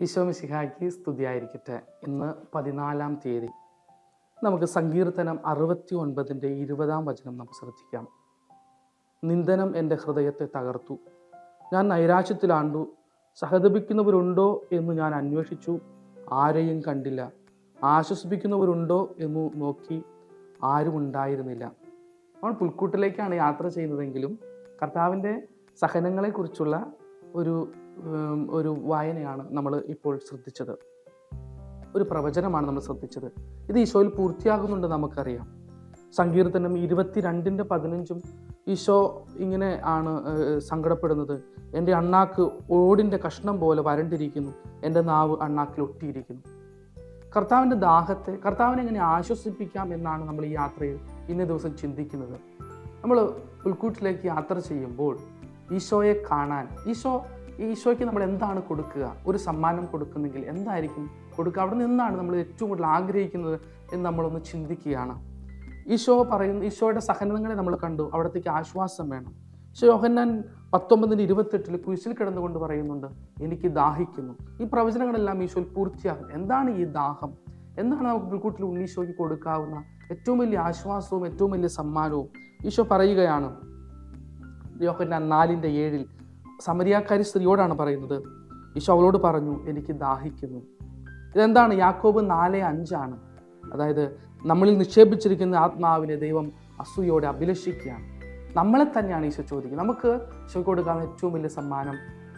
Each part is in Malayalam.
ഈശോ മിശിഹായ്ക്ക് സ്തുതിയായിരിക്കട്ടെ. ഇന്ന് പതിനാലാം തീയതി. നമുക്ക് സങ്കീർത്തനം അറുപത്തി ഒൻപതിന്റെ ഇരുപതാം വചനം നമുക്ക് ശ്രദ്ധിക്കാം. നിന്ദനം എന്റെ ഹൃദയത്തെ തകർത്തു. ഞാൻ നൈരാശ്യത്തിലാണ്ടു. സഹതപിക്കുന്നവരുണ്ടോ എന്ന് ഞാൻ അന്വേഷിച്ചു. ആരെയും കണ്ടില്ല. ആശ്വസിപ്പിക്കുന്നവരുണ്ടോ എന്ന് നോക്കി ആരും ഉണ്ടായിരുന്നില്ല നമ്മൾ പുൽക്കൂട്ടിലേക്കാണ് യാത്ര ചെയ്യുന്നതെങ്കിലും കർത്താവിന്റെ സഹനങ്ങളെക്കുറിച്ചുള്ള ഒരു ഒരു വായനയാണ് നമ്മൾ ഇപ്പോൾ ശ്രദ്ധിച്ചത്. ഒരു പ്രവചനമാണ് നമ്മൾ ശ്രദ്ധിച്ചത്. ഇത് ഈശോയിൽ പൂർത്തിയാകുന്നുണ്ട് നമുക്കറിയാം. സങ്കീർത്തനം ഇരുപത്തിരണ്ടിന്റെ പതിനഞ്ചും ഈശോ ഇങ്ങനെ ആണ് സങ്കടപ്പെടുന്നത്. എന്റെ അണ്ണാക്ക് ഓടിന്റെ കഷ്ണം പോലെ വരണ്ടിരിക്കുന്നു. എന്റെ നാവ് അണ്ണാക്കിൽ ഒട്ടിയിരിക്കുന്നു. കർത്താവിന്റെ ദാഹത്തെ കർത്താവിനെ എങ്ങനെ ആശ്വസിപ്പിക്കാം എന്നാണ് നമ്മൾ ഈ യാത്രയിൽ ഇന്നേ ദിവസം ചിന്തിക്കുന്നത്. നമ്മൾ പുൽക്കൂട്ടിലേക്ക് യാത്ര ചെയ്യുമ്പോൾ ഈശോയെ കാണാൻ ഈശോ ഈശോയ്ക്ക് നമ്മൾ എന്താണ് കൊടുക്കുക? ഒരു സമ്മാനം കൊടുക്കുന്നെങ്കിൽ എന്തായിരിക്കും കൊടുക്കുക? അവിടെ നിന്നാണ് നമ്മൾ ഏറ്റവും കൂടുതൽ ആഗ്രഹിക്കുന്നത് എന്ന് നമ്മളൊന്ന് ചിന്തിക്കുകയാണ്. ഈശോ പറയുന്ന ഈശോയുടെ സഹനങ്ങളെ നമ്മൾ കണ്ടു. അവിടത്തേക്ക് ആശ്വാസം വേണം. പക്ഷേ യോഹന്നാൻ പത്തൊമ്പതിന് ഇരുപത്തെട്ടിൽ കുരിശിൽ കിടന്നുകൊണ്ട് പറയുന്നുണ്ട് എനിക്ക് ദാഹിക്കുന്നു. ഈ പ്രവചനങ്ങളെല്ലാം ഈശോയിൽ പൂർത്തിയാകും. എന്താണ് ഈ ദാഹം? എന്താണ് നമുക്ക് പുൽക്കൂട്ടിൽ ഉണ്ണീശോയ്ക്ക് കൊടുക്കാവുന്ന ഏറ്റവും വലിയ ആശ്വാസവും ഏറ്റവും വലിയ സമ്മാനവും? ഈശോ പറയുകയാണ് യോഹന്നാൻ നാലിന്റെ ഏഴിൽ സമരിയാക്കാരി സ്ത്രീയോടാണ് പറയുന്നത്. ഈശോ അവളോട് പറഞ്ഞു എനിക്ക് ദാഹിക്കുന്നു. ഇതെന്താണ്? യാക്കോബ് നാല് അഞ്ചാണ്. അതായത് നമ്മളിൽ നിക്ഷേപിച്ചിരിക്കുന്ന ആത്മാവിനെ ദൈവം അസൂയോടെ അഭിലഷിക്കുകയാണ്. നമ്മളെ തന്നെയാണ് ഈശോ ചോദിക്കുന്നത്. നമുക്ക് ഈശോ കൊടുക്കാവുന്ന ഏറ്റവും വലിയ സമ്മാനം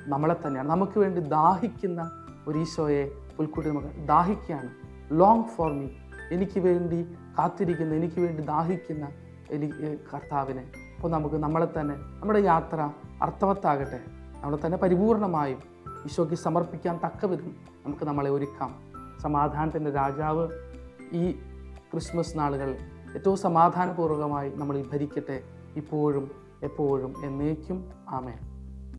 നമ്മളെ തന്നെയാണ്. നമുക്ക് വേണ്ടി ദാഹിക്കുന്ന ഒരു ഈശോയെ പുൽക്കൂട്ടി നമുക്ക് ദാഹിക്കുകയാണ്. ലോങ് ഫോർ മീ എനിക്ക് വേണ്ടി കാത്തിരിക്കുന്ന എനിക്ക് വേണ്ടി ദാഹിക്കുന്ന എനിക്ക് കർത്താവിനെ. അപ്പോൾ നമുക്ക് നമ്മളെ തന്നെ നമ്മുടെ യാത്ര അർത്ഥവത്താകട്ടെ. നമ്മളെ തന്നെ പരിപൂർണമായും ഈശോയ്ക്ക് സമർപ്പിക്കാൻ തക്കവിധം നമുക്ക് നമ്മളെ ഒരുക്കാം. സമാധാനത്തിന്റെ രാജാവ് ഈ ക്രിസ്മസ് നാളുകൾ ഏറ്റവും സമാധാനപൂർവകമായി നമ്മളിൽ ഭരിക്കട്ടെ. ഇപ്പോഴും എപ്പോഴും എന്നേക്കും. ആമേൻ.